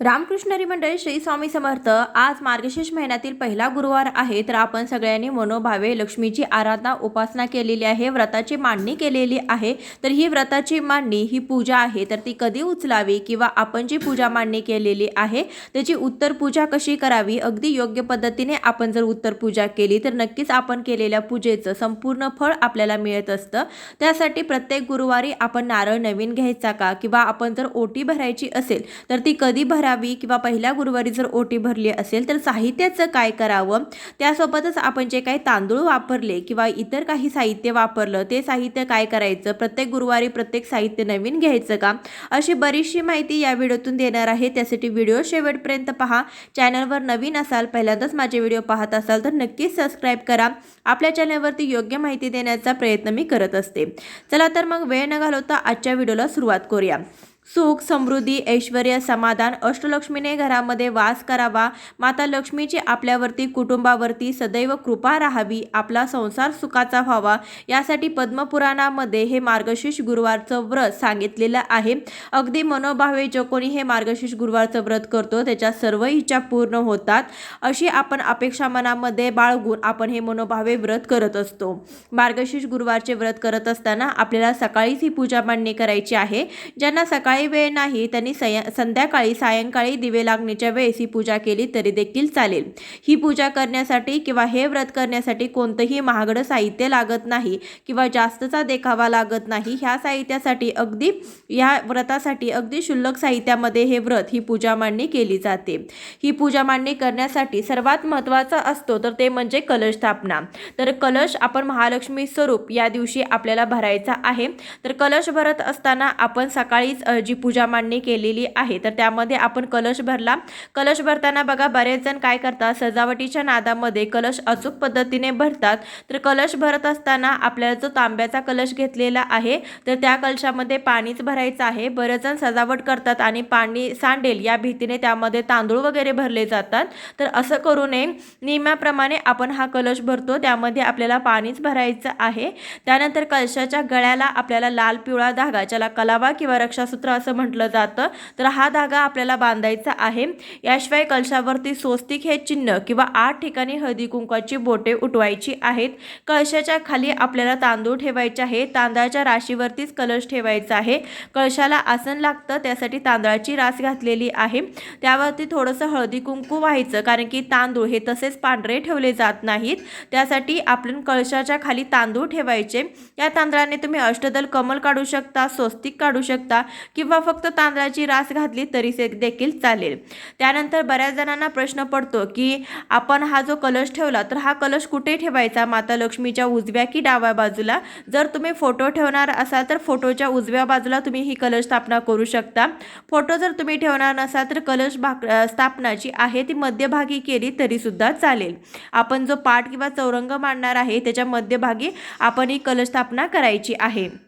रामकृष्णरी मंडळी श्री स्वामी समर्थ आज मार्गशीर्ष महिन्यातील पहिला गुरुवार आहे तर आपण सगळ्यांनी मनोभावे लक्ष्मीची आराधना उपासना केलेली आहे व्रताची मांडणी केलेली आहे. तर ही व्रताची मांडणी ही पूजा आहे तर ती कधी उचलावी किंवा आपण जी पूजा मांडणी केलेली आहे त्याची उत्तर पूजा कशी करावी अगदी योग्य पद्धतीने आपण जर उत्तर पूजा केली तर नक्कीच आपण केलेल्या पूजेचं संपूर्ण फळ आपल्याला मिळत असतं. त्यासाठी प्रत्येक गुरुवारी आपण नारळ नवीन घ्यायचा का किंवा आपण जर ओटी भरायची असेल तर ती कधी भरावी किंवा पहिल्या गुरुवारी जर ओटी भरली असेल तर साहित्याचं काय करावं? त्यासोबतच आपण जे काही तांदूळ वापरले किंवा इतर काही साहित्य वापरलं ते साहित्य काय करायचं? प्रत्येक गुरुवारी प्रत्येक साहित्य नवीन घ्यायचं का? अशी बरीचशी माहिती या व्हिडिओतून देणार आहे. त्यासाठी व्हिडिओ शेवटपर्यंत पहा. चॅनलवर नवीन असाल पहिल्यांदाच माझे व्हिडिओ पाहत असाल तर नक्कीच सबस्क्राईब करा. आपल्या चॅनलवरती योग्य माहिती देण्याचा प्रयत्न मी करत असते. चला तर मग वेळ न घालवता आजच्या व्हिडिओला सुरुवात करूया. सुख समृद्धी ऐश्वर समाधान अष्टलक्ष्मीने घरामध्ये वास करावा. माता लक्ष्मीची आपल्यावरती कुटुंबावरती सदैव कृपा राहावी. आपला संसार सुखाचा व्हावा. यासाठी पद्मपुराणामध्ये हे मार्गशीर्ष गुरुवारचं व्रत सांगितलेलं आहे. अगदी मनोभावे जो कोणी हे मार्गशीर्ष गुरुवारचं व्रत करतो त्याच्या सर्व इच्छा पूर्ण होतात. अशी आपण अपेक्षा मनामध्ये बाळगून आपण हे मनोभावे व्रत करत असतो. मार्गशीर्ष गुरुवारचे व्रत करत असताना आपल्याला सकाळीच ही पूजा मांडणी करायची आहे. ज्यांना सकाळी वेळ नाही त्यांनी सया संध्याकाळी सायंकाळी दिवे लागण्याच्या वेळेस ही पूजा केली तरी देखील चालेल. ही पूजा करण्यासाठी किंवा हे व्रत करण्यासाठी कोणतंही महागडं साहित्य लागत नाही किंवा जास्तचा देखावा लागत नाही ह्या साहित्यासाठी अगदी ह्या व्रतासाठी अगदी शुल्लक साहित्यामध्ये हे व्रत ही पूजा मांडणी केली जाते. ही पूजा मांडणी करण्यासाठी सर्वात महत्त्वाचा असतो तर ते म्हणजे कलश स्थापना. तर कलश आपण महालक्ष्मी स्वरूप या दिवशी आपल्याला भरायचा आहे. तर कलश भरत असताना आपण सकाळीच जी पूजा मांडणी केलेली आहे तर त्यामध्ये आपण कलश भरला. कलश भरताना बघा बरेच जण काय करतात? सजावटीच्या नादामध्ये कलश अचूक पद्धतीने भरतात. तर कलश भरत असताना आपल्याला जो तांब्याचा कलश घेतलेला आहे तर त्या कलशामध्ये पाणीच भरायचं आहे. बरेच जण सजावट करतात आणि पाणी सांडेल या भीतीने त्यामध्ये तांदूळ वगैरे भरले जातात. तर असं करू नये. नियमाप्रमाणे आपण हा कलश भरतो. त्यामध्ये आपल्याला पाणीच भरायचं आहे. त्यानंतर कलशाच्या गळ्याला आपल्याला लाल पिवळा धागा ज्याला कलावा किंवा रक्षासूत्र असं म्हटलं जातं. तर हा धागा आपल्याला बांधायचा आहे. याशिवाय कलशावरती स्वस्तिक हे चिन्ह किंवा आठ ठिकाणी हळदीकुंकाची बोटे उठवायची आहेत. कळशाच्या खाली आपल्याला तांदूळ ठेवायचे आहे. तांदळाच्या राशीवरतीच कलश ठेवायचा आहे. कळशाला आसन लागतं त्यासाठी तांदळाची रास घातलेली आहे. त्यावरती थोडंसं हळदी कुंकू व्हायचं कारण की तांदूळ हे तसेच पांढरे ठेवले जात नाहीत. त्यासाठी आपण कळशाच्या खाली तांदूळ ठेवायचे. या तांदळाने तुम्ही अष्टदल कमल काढू शकता स्वस्तिक काढू शकता किंवा फक्त तांदळाची रास घातली तरी से- देखील चालेल. त्यानंतर बऱ्याच जणांना प्रश्न पडतो की आपण हा जो कलश ठेवला तर हा कलश कुठे ठेवायचा? माता लक्ष्मीच्या उजव्या की डाव्या बाजूला? जर तुम्ही फोटो ठेवणार असाल तर फोटोच्या उजव्या बाजूला तुम्ही ही कलश स्थापना करू शकता. फोटो जर तुम्ही ठेवणार नसाल तर कलश भाग स्थापना जी आहे ती मध्यभागी केली तरीसुद्धा चालेल. आपण जो पाठ किंवा चौरंग मांडणार आहे त्याच्या मध्यभागी आपण ही कलश स्थापना करायची आहे.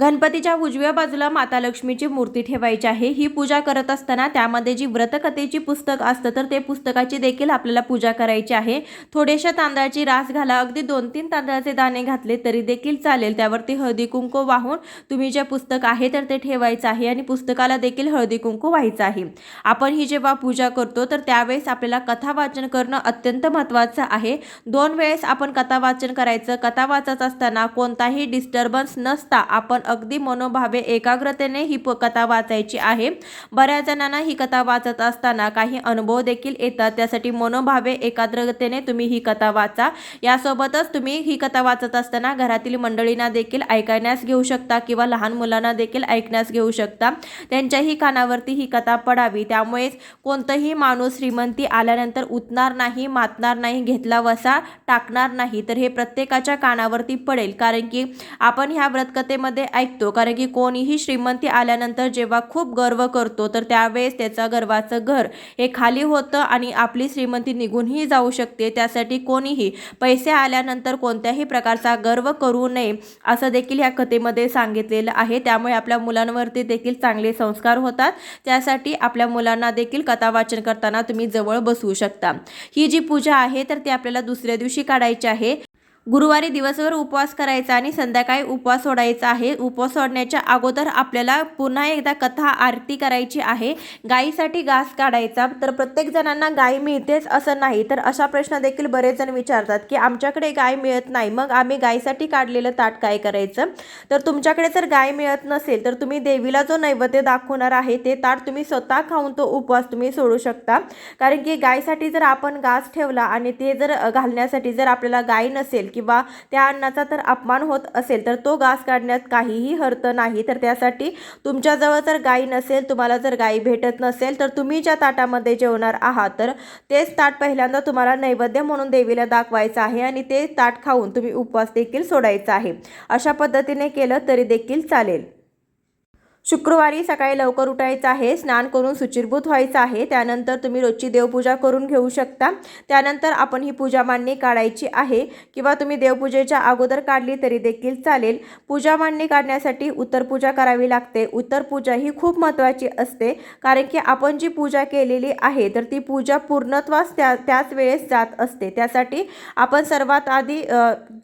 गणपतीच्या उजव्या बाजूला माता लक्ष्मीची मूर्ती ठेवायची आहे. ही पूजा करत असताना त्यामध्ये जी व्रतकथेची पुस्तक असतं तर ते पुस्तकाची देखील आपल्याला पूजा करायची आहे. थोड्याशा तांदळाची रास घाला. अगदी दोन तीन तांदळाचे दाणे घातले तरी देखील चालेल. त्यावरती हळदी कुंकू वाहून तुम्ही जे पुस्तक आहे तर ते ठेवायचं आहे आणि पुस्तकाला देखील हळदी कुंकू व्हायचं आहे. आपण ही जेव्हा पूजा करतो तर त्यावेळेस आपल्याला कथा वाचन करणं अत्यंत महत्त्वाचं आहे. दोन वेळेस आपण कथा वाचन करायचं. कथा वाचत असताना कोणताही डिस्टर्बन्स नसता. आपण अगदी मनोभावे एकाग्रतेने ही प कथा वाचायची आहे. बऱ्याच जणांना ही कथा वाचत असताना काही अनुभव देखील येतात. त्यासाठी मनोभावे एकाग्रतेने तुम्ही ही कथा वाचा. यासोबतच तुम्ही ही कथा वाचत असताना घरातील मंडळींना देखील ऐकण्यास घेऊ शकता किंवा लहान मुलांना देखील ऐकण्यास घेऊ शकता. त्यांच्याही कानावरती ही कथा पडावी. त्यामुळेच कोणतंही माणूस श्रीमंती आल्यानंतर उतणार नाही मातणार नाही घेतला वसा टाकणार नाही तर हे प्रत्येकाच्या कानावरती पडेल. कारण की आपण ह्या व्रतकथेमध्ये ऐकतो. कारण की कोणीही श्रीमंती आल्यानंतर जेव्हा खूप गर्व करतो तर त्यावेळेस त्याचा गर्वाचं घर हे खाली होतं आणि आपली श्रीमंती निघूनही जाऊ शकते. त्यासाठी कोणीही पैसे आल्यानंतर कोणत्याही प्रकारचा गर्व करू नये असं देखील ह्या कथेमध्ये सांगितलेलं आहे. त्यामुळे आपल्या मुलांवरती देखील चांगले संस्कार होतात. त्यासाठी आपल्या मुलांना देखील कथा वाचन करताना तुम्ही जवळ बसवू शकता. ही जी पूजा आहे तर ती आपल्याला दुसऱ्या दिवशी काढायची आहे. गुरुवारी दिवसभर उपवास करायचा आणि संध्याकाळी उपवास सोडायचा आहे. उपवास सोडण्याच्या अगोदर आपल्याला पुन्हा एकदा कथा आरती करायची आहे. गायीसाठी घास काढायचा तर प्रत्येक जणांना गाय मिळतेच असं नाही तर अशा प्रश्न देखील बरेच जण विचारतात की आमच्याकडे गाय मिळत नाही मग आम्ही गायीसाठी काढलेलं ताट काय करायचं? तर तुमच्याकडे जर गाय मिळत नसेल तर तुम्ही देवीला जो नैवेद्य दाखवणार आहे ते ताट तुम्ही स्वतः खाऊन तो उपवास तुम्ही सोडू शकता. कारण की गायसाठी जर आपण घास ठेवला आणि ते जर घालण्यासाठी जर आपल्याला गाय नसेल किंवा त्या अन्नाचा तर अपमान होत असेल तर तो घास काढण्यात काहीही अर्थ नाही. तर त्यासाठी तुमच्याजवळ जर गाई नसेल तुम्हाला जर गाई भेटत नसेल तर तुम्ही ज्या ताटामध्ये जेवणार आहात तर तेच ताट पहिल्यांदा तुम्हाला नैवेद्य म्हणून देवीला दाखवायचं आहे आणि ते ताट खाऊन तुम्ही उपवास देखील सोडायचा आहे. अशा पद्धतीने केलं तरी देखील चालेल. शुक्रवारी सकाळी लवकर उठायचं आहे स्नान करून सुचिरभूत व्हायचं आहे त्यानंतर तुम्ही रोजची देवपूजा करून घेऊ शकता. त्यानंतर आपण ही पूजा मांडणी काढायची आहे किंवा तुम्ही देवपूजेच्या अगोदर काढली तरी देखील चालेल. पूजा मांडणी काढण्यासाठी उत्तर पूजा करावी लागते. उत्तर पूजा ही खूप महत्त्वाची असते कारण की आपण जी पूजा केलेली आहे तर ती पूजा पूर्णत्वास त्या त्याच वेळेस जात असते. त्यासाठी आपण सर्वात आधी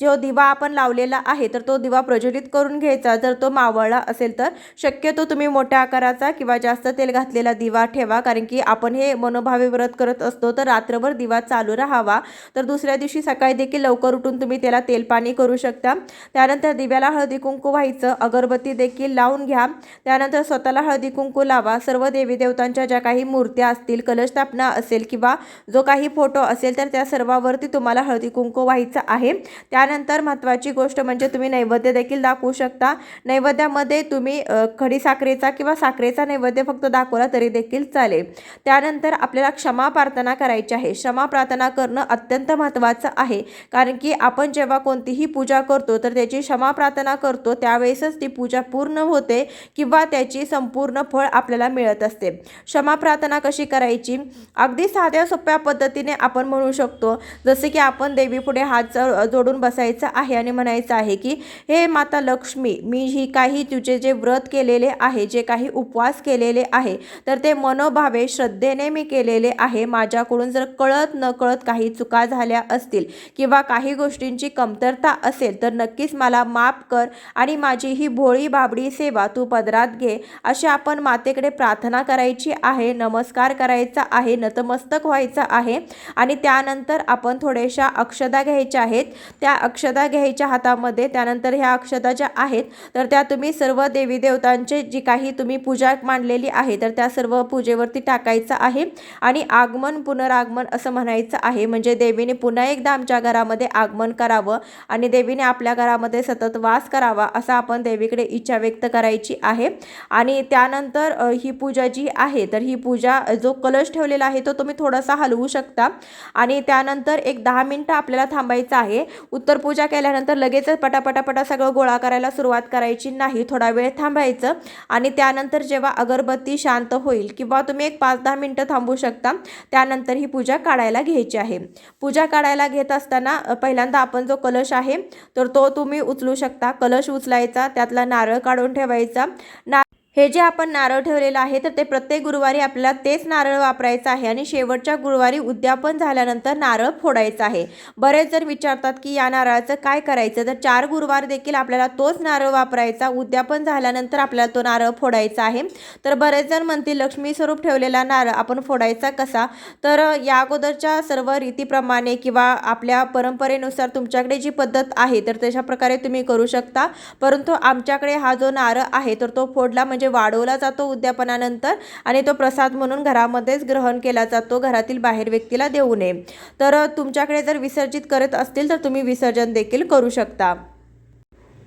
जो दिवा आपण लावलेला आहे तर तो दिवा प्रज्वलित करून घ्यायचा. जर तो मावळला असेल तर शक्य शक्यतो तुम्ही मोठ्या आकाराचा किंवा जास्त तेल घातलेला दिवा ठेवा कारण की आपण हे मनोभावे व्रत करत असतो तर रात्रभर दिवा चालू राहावा. तर दुसऱ्या दिवशी सकाळी देखील लवकर उठून तुम्ही त्याला तेलपाणी करू शकता. त्यानंतर दिव्याला हळदी कुंकू व्हायचं अगरबत्ती देखील लावून घ्या. त्यानंतर स्वतःला हळदी कुंकू लावा. सर्व देवी देवतांच्या ज्या काही मूर्त्या असतील कलश स्थापना असेल किंवा जो काही फोटो असेल तर त्या सर्वावरती तुम्हाला हळदी कुंकू व्हायचं आहे. त्यानंतर महत्त्वाची गोष्ट म्हणजे तुम्ही नैवेद्य देखील दाखवू शकता. नैवेद्यामध्ये तुम्ही खडी साखरेचा किंवा साखरेचा नैवेद्य फक्त दाखवला तरी देखील चालेल. त्यानंतर आपल्याला क्षमा प्रार्थना करायची आहे. क्षमा प्रार्थना करणं अत्यंत महत्त्वाचं आहे. कारण की आपण जेव्हा कोणतीही पूजा करतो तर त्याची क्षमा प्रार्थना करतो त्यावेळेसच ती पूजा पूर्ण होते किंवा त्याची संपूर्ण फळ आपल्याला मिळत असते. क्षमा प्रार्थना कशी करायची? अगदी साध्या सोप्या पद्धतीने आपण म्हणू शकतो. जसे की आपण देवीपुढे हात जोडून बसायचं आहे आणि म्हणायचं आहे की हे माता लक्ष्मी मी ही काही तुझे जे व्रत केलेले आहे जे काही उपवास केलेले आहे तर ते मनोभावे श्रद्धेने मी केलेले आहे. माझ्याकडून जर कळत न कळत काही चुका झाल्या असतील किंवा काही गोष्टींची कमतरता असेल तर नक्कीच मला माफ कर आणि माझी ही भोळी बाबडी सेवा तू पदरात घे अशी आपण मातेकडे प्रार्थना करायची आहे नमस्कार करायचा आहे नतमस्तक व्हायचं आहे आणि त्यानंतर आपण थोड्याशा अक्षदा घ्यायच्या आहेत. त्या अक्षदा घ्यायच्या हातामध्ये त्यानंतर ह्या अक्षदा ज्या आहेत तर त्या तुम्ही सर्व देवी देवतांचे जी काही तुम्ही पूजा मांडलेली आहे तर त्या सर्व पूजेवरती टाकायचं आहे आणि आगमन पुनरागमन असं म्हणायचं आहे. म्हणजे देवीने पुन्हा एकदा आमच्या घरामध्ये आगमन करावं आणि देवीने आपल्या घरामध्ये सतत वास करावा असं आपण देवीकडे इच्छा व्यक्त करायची आहे. आणि त्यानंतर ही पूजा जी आहे तर ही पूजा जो कलश ठेवलेला आहे तो तुम्ही थोडासा हलवू शकता. आणि त्यानंतर एक दहा मिनटं आपल्याला थांबायचं आहे. उत्तर पूजा केल्यानंतर लगेचच पटापटापटा सगळं गोळा करायला सुरुवात करायची नाही. थोडा वेळ थांबायचं. आणि त्यानंतर जेव्हा अगरबत्ती शांत होईल किंवा तुम्ही एक पाच दहा मिनटं थांबू शकता त्यानंतर ही पूजा काढायला घ्यायची आहे. पूजा काढायला घेत असताना पहिल्यांदा आपण जो कलश आहे तर तो तुम्ही उचलू शकता. कलश उचलायचा त्यातला नारळ काढून ठेवायचा. ना हे जे आपण नारळ ठेवलेलं आहे तर ते प्रत्येक गुरुवारी आपल्याला तेच नारळ वापरायचं आहे आणि शेवटच्या गुरुवारी उद्यापन झाल्यानंतर नारळ फोडायचं आहे. बरेच जण विचारतात की या नारळाचं काय करायचं? तर चार गुरुवार देखील आपल्याला तोच नारळ वापरायचा. उद्यापन झाल्यानंतर आपल्याला तो नारळ फोडायचा आहे. तर बरेच जण म्हणतील लक्ष्मी स्वरूप ठेवलेला नारळ आपण फोडायचा कसा? तर या अगोदरच्या सर्व रीतीप्रमाणे किंवा आपल्या परंपरेनुसार तुमच्याकडे जी पद्धत आहे तर तशा प्रकारे तुम्ही करू शकता. परंतु आमच्याकडे हा जो नारळ आहे तर तो फोडला म्हणजे वाढवला जातो उद्यापनानंतर आणि तो प्रसाद म्हणून घरामध्येच ग्रहण केला जातो घरातील बाहेर व्यक्तीला देऊ नये. तर तुमच्याकडे जर विसर्जित करत असतील तर तुम्ही विसर्जन देखील करू शकता.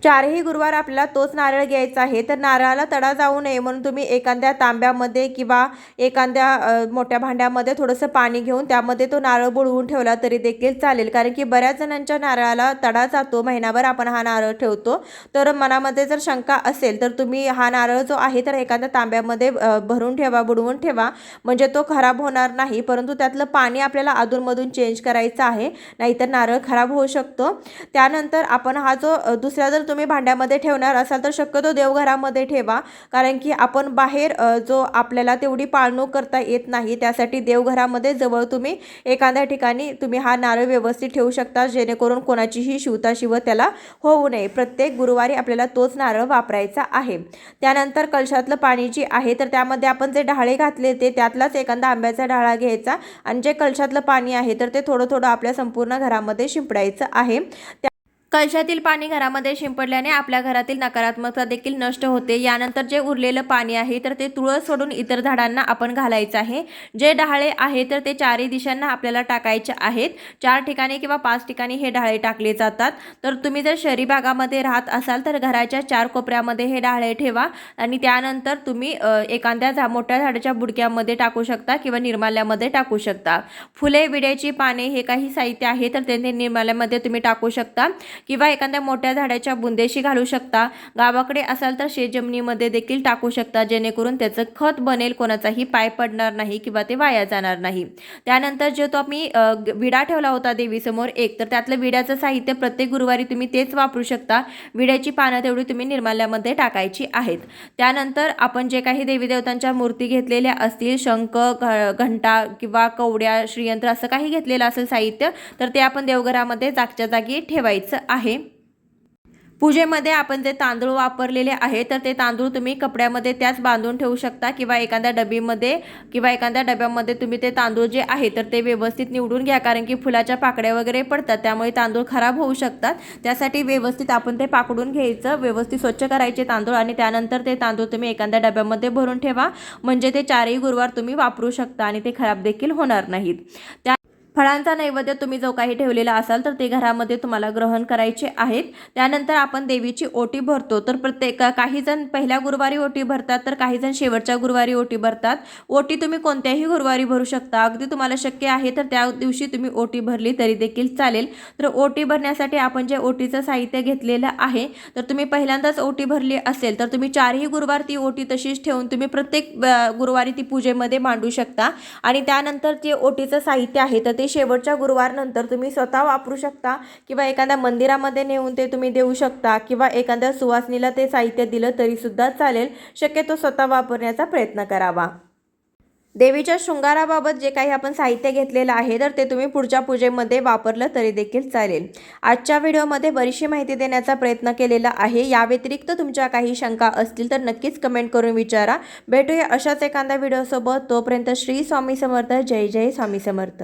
चारही गुरुवार आपल्याला तोच नारळ घ्यायचा आहे. तर नारळाला तडा जाऊ नये म्हणून तुम्ही एखाद्या तांब्यामध्ये किंवा एखाद्या मोठ्या भांड्यामध्ये थोडंसं पाणी घेऊन त्यामध्ये तो नारळ बुडवून ठेवला तरी देखील चालेल. कारण की बऱ्याच जणांच्या नारळाला तडा जातो. महिनाभर आपण हा नारळ ठेवतो. तर मनामध्ये जर शंका असेल तर तुम्ही हा नारळ जो आहे तर एखाद्या तांब्यामध्ये भरून ठेवा बुडवून ठेवा. म्हणजे तो खराब होणार नाही. परंतु त्यातलं पाणी आपल्याला अधूनमधून चेंज करायचं आहे. नाहीतर नारळ खराब होऊ शकतो. त्यानंतर आपण हा जो दुसरा जर तुम्ही भांड्यामध्ये ठेवणार असाल तर शक्यतो देवघरामध्ये ठेवा. कारण की आपण बाहेर जो आपल्याला तेवढी पाळणूक करता येत नाही त्यासाठी देवघरामध्ये जवळ तुम्ही एखाद्या ठिकाणी तुम्ही हा नारळ व्यवस्थित ठेवू शकता जेणेकरून कोणाचीही शिवताशिव त्याला होऊ नये. प्रत्येक गुरुवारी आपल्याला तोच नारळ वापरायचा आहे. त्यानंतर कलशातलं पाणी जे आहे तर त्यामध्ये आपण जे ढाळे घातले ते त्यातलाच एखादा आंब्याचा ढाळा घ्यायचा. आणि जे कलशातलं पाणी आहे तर ते थोडं थोडं आपल्या संपूर्ण घरामध्ये शिंपडायचं आहे. त्या कलशातील पाणी घरामध्ये शिंपडल्याने आपल्या घरातील नकारात्मकता देखील नष्ट होते. यानंतर जे उरलेलं पाणी आहे तर ते तुळस सोडून इतर झाडांना आपण घालायचं आहे. जे डहाळे आहे तर ते चारही दिशांना आपल्याला टाकायचे आहेत. चार ठिकाणी किंवा पाच ठिकाणी हे डहाळे टाकले जातात. तर तुम्ही जर शहरी भागामध्ये राहत असाल तर घराच्या चार कोपऱ्यामध्ये हे डहाळे ठेवा आणि त्यानंतर तुम्ही एखाद्या झा मोठ्या झाडाच्या बुडक्यामध्ये टाकू शकता किंवा निर्माल्यामध्ये टाकू शकता. फुले विड्याची पाने हे काही साहित्य आहे तर ते निर्माल्यामध्ये तुम्ही टाकू शकता. किंवा एखाद्या मोठ्या झाडाच्या बुंदेशी घालू शकता. गावाकडे असाल तर शेतजमिनीमध्ये देखील टाकू शकता. जेणेकरून त्याचं खत बनेल कोणाचाही पाय पडणार नाही किंवा ते वाया जाणार नाही. त्यानंतर जो तो आम्ही विडा ठेवला होता देवीसमोर एक तर त्यातलं विड्याचं साहित्य प्रत्येक गुरुवारी तुम्ही तेच वापरू शकता. विड्याची पानं तेवढी तुम्ही निर्माल्यामध्ये टाकायची आहेत. त्यानंतर आपण जे काही देवी देवतांच्या मूर्ती घेतलेल्या असतील शंख घ- घंटा किंवा कवड्या श्रीयंत्र असं काही घेतलेलं असेल साहित्य तर ते आपण देवघरामध्ये जागच्या जागी ठेवायचं आहे. पूजेमध्ये आपण जे तांदूळ वापरलेले आहे तर ते तांदूळ तुम्ही कपड्यामध्ये त्याच बांधून ठेवू शकता किंवा एखाद्या डबीमध्ये किंवा एखाद्या डब्यामध्ये तुम्ही ते तांदूळ जे आहे तर ते व्यवस्थित निवडून घ्या. कारण की फुलाच्या पाकड्या वगैरे पडतात त्यामुळे तांदूळ खराब होऊ शकतात. त्यासाठी व्यवस्थित आपण ते पाकडून घ्यायचं व्यवस्थित स्वच्छ करायचे तांदूळ आणि त्यानंतर ते तांदूळ तुम्ही एखाद्या डब्यामध्ये भरून ठेवा. म्हणजे ते चारही गुरुवार तुम्ही वापरू शकता आणि ते खराब देखील होणार नाहीत. त्या फळांचा नैवेद्य तुम्ही जो काही ठेवलेला असाल तर ते घरामध्ये तुम्हाला ग्रहण करायचे आहेत. त्यानंतर आपण देवीची ओटी भरतो. तर प्रत्येक काही जण पहिल्या गुरुवारी ओटी भरतात तर काही जण शेवटच्या गुरुवारी ओटी भरतात. ओटी तुम्ही कोणत्याही गुरुवारी भरू शकता. अगदी तुम्हाला शक्य आहे तर त्या दिवशी तुम्ही ओटी भरली तरी देखील चालेल. तर ओटी भरण्यासाठी आपण जे ओटीचं साहित्य घेतलेलं आहे तर तुम्ही पहिल्यांदाच ओटी भरली असेल तर तुम्ही चारही गुरुवार ती ओटी तशीच ठेवून तुम्ही प्रत्येक गुरुवारी ती पूजेमध्ये मांडू शकता. आणि त्यानंतर जे ओटीचं साहित्य आहे तर ते शेवटच्या गुरुवारनंतर तुम्ही स्वतः वापरू शकता किंवा एखाद्या मंदिरामध्ये नेऊन ते तुम्ही देऊ शकता किंवा एखाद्या सुवासनीला ते साहित्य दिलं तरीसुद्धा चालेल. शक्यतो स्वतः वापरण्याचा प्रयत्न करावा. देवीच्या शृंगाराबाबत जे काही आपण साहित्य घेतलेलं आहे तर ते तुम्ही पुढच्या पूजेमध्ये वापरलं तरी देखील चालेल. आजच्या व्हिडिओमध्ये बरीचशी माहिती देण्याचा प्रयत्न केलेला आहे. या व्यतिरिक्त तुमच्या काही शंका असतील तर नक्कीच कमेंट करून विचारा. भेटूया अशाच एखाद्या व्हिडिओसोबत. तोपर्यंत श्री स्वामी समर्थ. जय जय स्वामी समर्थ.